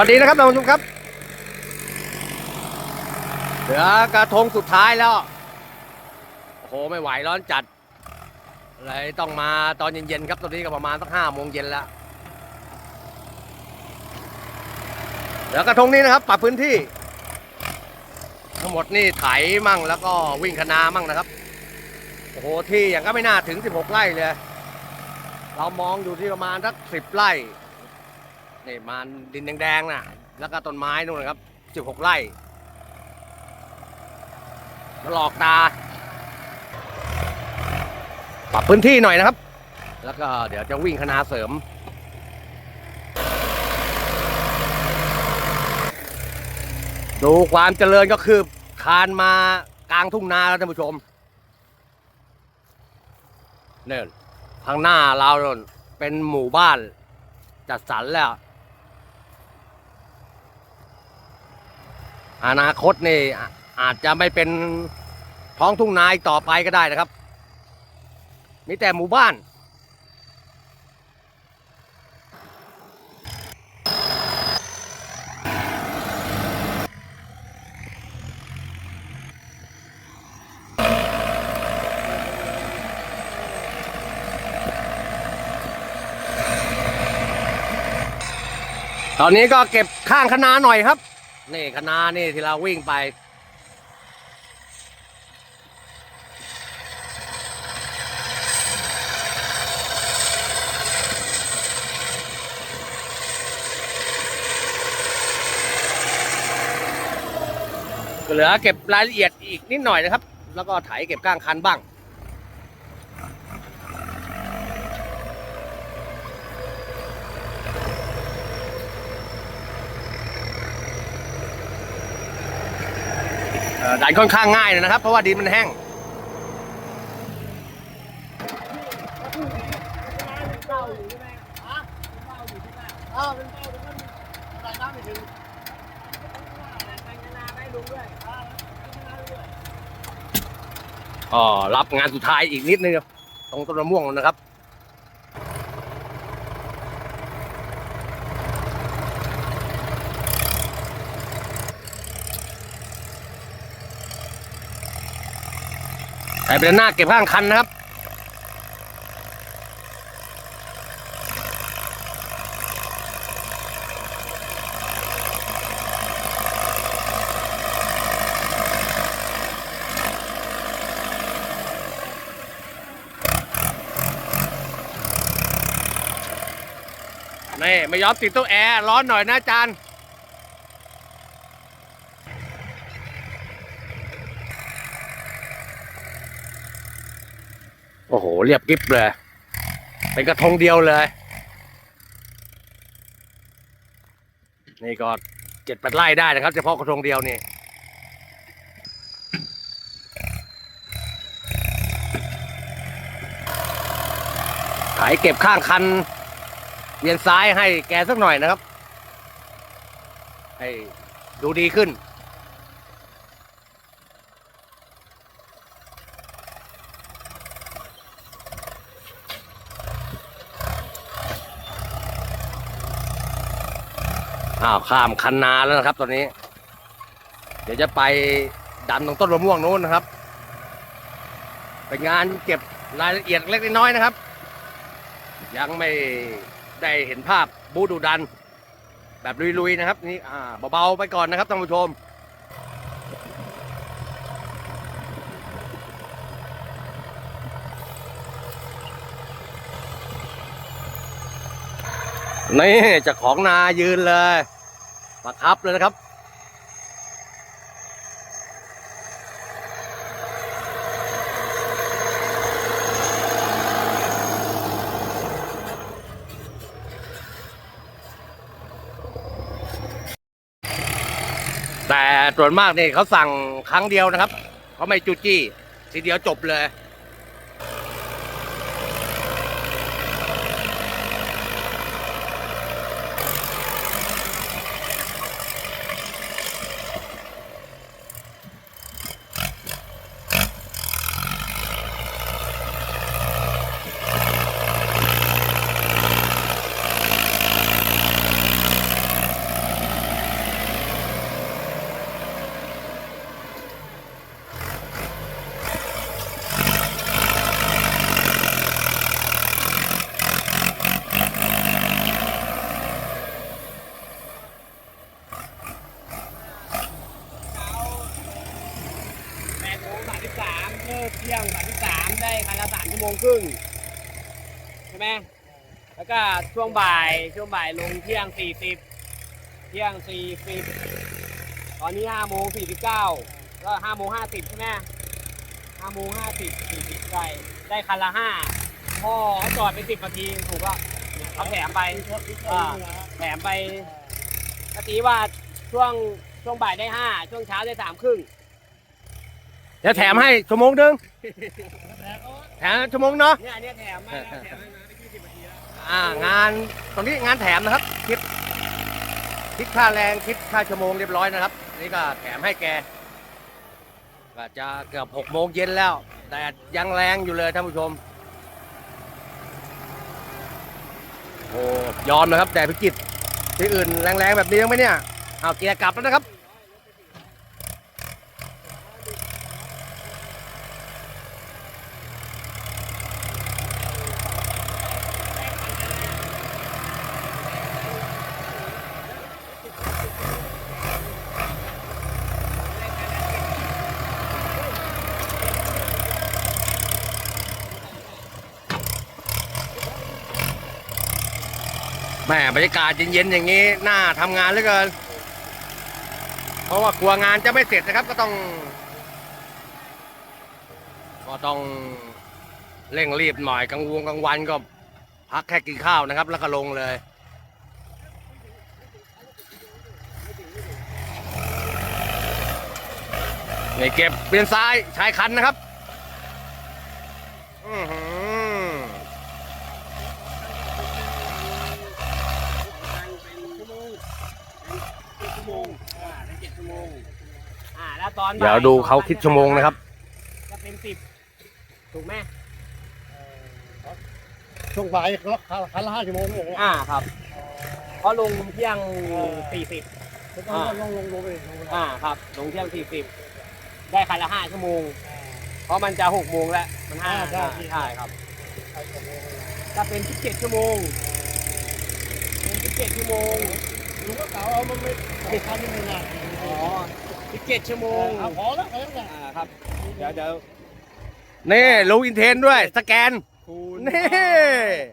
วัสดีนะครับท่านผู้ชมครับ เหลือกระทงสุดท้ายแล้ว โอ้โห ไม่ไหวร้อนจัด เลยต้องมาตอนเย็นๆครับ ตอนนี้ก็ประมาณสักห้าโมงเย็นแล้ว เดี๋ยวกระทงนี้นะครับ ปรับพื้นที่ ทั้งหมดนี่ไถมั่งแล้วก็วิ่งคนามั่งนะครับ โอ้โห ที่อย่างก็ไม่น่าถึง 16 ไร่เลย เรามองอยู่ที่ประมาณสัก 10 ไร่ นี่มันดินแดงๆน่ะแล้วก็ต้นไม้นู่นนะครับ16ไร่มาหลอกตา ปรับพื้นที่หน่อยนะครับ แล้วก็เดี๋ยวจะวิ่งคณาเสริมดูความเจริญก็คือคานมากลางทุ่งนาแล้วท่านผู้ชมเนี่ยข้างหน้าเราโน่นเป็นหมู่บ้านจัดสรรแล้ว อนาคตนี่อาจจะไม่เป็นท้องทุ่งนาอีกต่อไปก็ได้นะครับ มีแต่หมู่บ้าน ตอนนี้ก็เก็บข้างคณาหน่อยครับ นี่คณานี่ที่เราวิ่งไป เหลือเก็บรายละเอียดอีกนิดหน่อยนะครับ แล้วก็ไถเก็บก้างคันบ้าง ดันค่อนข้างง่ายเลยนะครับ เพราะว่าดินมันแห้งอ๋อรับงานสุดท้ายอีกนิดนึงครับตรงต้นมะม่วงนะครับ ใส่เป็นหน้าเก็บข้างคันนะครับ นี่ ไม่ยอมติดตู้แอร์ ร้อนหน่อยนะอาจารย์ โอ้โห เรียบกริบเลย เป็นกระทงเดียวเลย นี่ก็เจ็ดแปดไร่ได้นะครับ เฉพาะกระทงเดียวนี่ขายเก็บข้างคันเวียนซ้ายให้แกสักหน่อยนะครับ ให้ดูดีขึ้น อ้าวข้ามคันนาแล้วนะครับ ตอนนี้ เดี๋ยวจะไปดันตรงต้นมะม่วงนู้นนะครับ เป็นงานเก็บรายละเอียดเล็กน้อยนะครับ ยังไม่ได้เห็นภาพบูดูดัน แบบลุยๆนะครับ นี่อ่าเบาๆไปก่อนนะครับท่านผู้ชมนี่เจะของนายืนเลย ประคับเลยนะครับแต่ส่วนมากนี่เขาสั่งครั้งเดียวนะครับเขาไม่จูจี้ ทีเดียวจบเลย น ง ครึ่งใช่ไหมแล้วก็ช่วงบ่ายช่วงบ่ายลงเที่ยงสี่สิบเที่ยงสี่สิบตอนนี้ห้าโมงสี่สิบเก้าก็ห้าโมงห้าสิบใช่ไหมห้าโมงห้าสิบสี่สิบได้ได้คันละห้าพ่อเขาจอดไปสิบนาทีถูกก็เนี่ยเขาแถมไปอ่าแถมไปกตีว่าช่วงช่วงบ่ายได้ห้าช่วงเช้าได้สามครึ่งเดี๋ยวแถมให้ชั่วโมงหนึง แถมชั่วโมงเนาะเนี่ยอันเนี้ยแถมมาแล้วแถมให้มาได้ยี่สิบนาทีแล้วอ่างานตรงนี้งานแถมนะครับคิดคิดค่าแรงคิดค่าชั่วโมงเรียบร้อยนะครับนี่ก็แถมให้แกก็จะเกือบหกโมงเย็นแล้วแดดยังแรงอยู่เลยท่านผู้ชมโอ้ยอมนะครับแดดพิจิตรที่อื่นแรงๆแบบนี้ยังไหมเนี่ยเอาเกียร์กลับแล้วนะครับ แม่บรรยากาศเย็นๆอย่างนี้น่าทำงานเหลือเกิน เพราะว่ากลัวงานจะไม่เสร็จนะครับ ก็ต้อง ก็ต้องเร่งรีบหน่อยกลางวงกลางวันก็พักแค่กินข้าวนะครับ แล้วก็ลงเลยนี่เก็บเปลี่ยนซ้ายชายคันนะครับ อือหือ ชั่วโมงอ่าได้เจ็ดชั่วโมง อ่าแล้วตอนบ่เดี๋ยวดูเขาคิดชั่วโมงนะครับ จะเป็นสิบถูกไหมช่วงบ่ายก็คันละห้าชั่วโมงเลยอ่าครับเพราะลงเที่ยงสี่สิบต้องลงลงลงไปลงไปอ่าครับลงเที่ยงสี่สิบได้คันละห้าชั่วโมง เพราะมันจะหกโมงแล้วมันห้าใช่ใช่ครับถ้าเป็นสิบเจ็ดชั่วโมงเป็นสิบเจ็ดชั่วโมงลุงก็กล่าวเอามันไม่ไม่ทันไม่นานอ๋อ สิบเจ็ดชั่วโมงเอาพอแล้วแค่นั้นแหละอ่าครับ เดี๋ยวเดี๋ยวนี่ลงอินเทนด้วย สแกน คูณนี่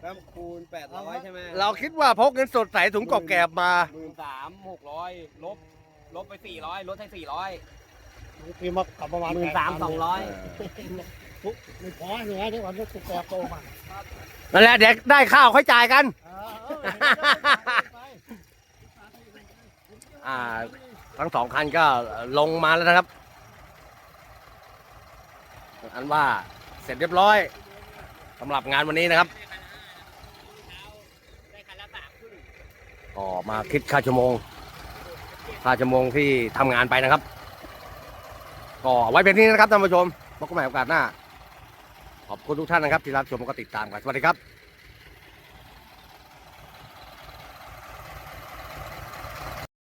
ครับคูณแปดร้อยใช่ไหมเราคิดว่าพกเงินสดใส่ถุงกรอบแกรบมา หมื่นสามหกร้อยลบ ลบไปสี่ร้อยลดให้สี่ร้อยทีมากลับประมาณหมื่นสามสองร้อยไม่พอเลยนะที่วันนี้กูแกโตมานั่นแหละเด็กได้ข้าวค่อยจ่ายกัน อ่า ทั้งสองคันก็ลงมาแล้วนะครับอันว่าเสร็จเรียบร้อยสำหรับงานวันนี้นะครับก็มาคิดค่าชั่วโมง ค่าชั่วโมงที่ทำงานไปนะครับ ก็ไว้เป็นนี้นะครับท่านผู้ชมพบกันใหม่โอกาสหน้า ขอบคุณทุกท่านนะครับที่รับชมแล้วก็ติดตามกันสวัสดีครับ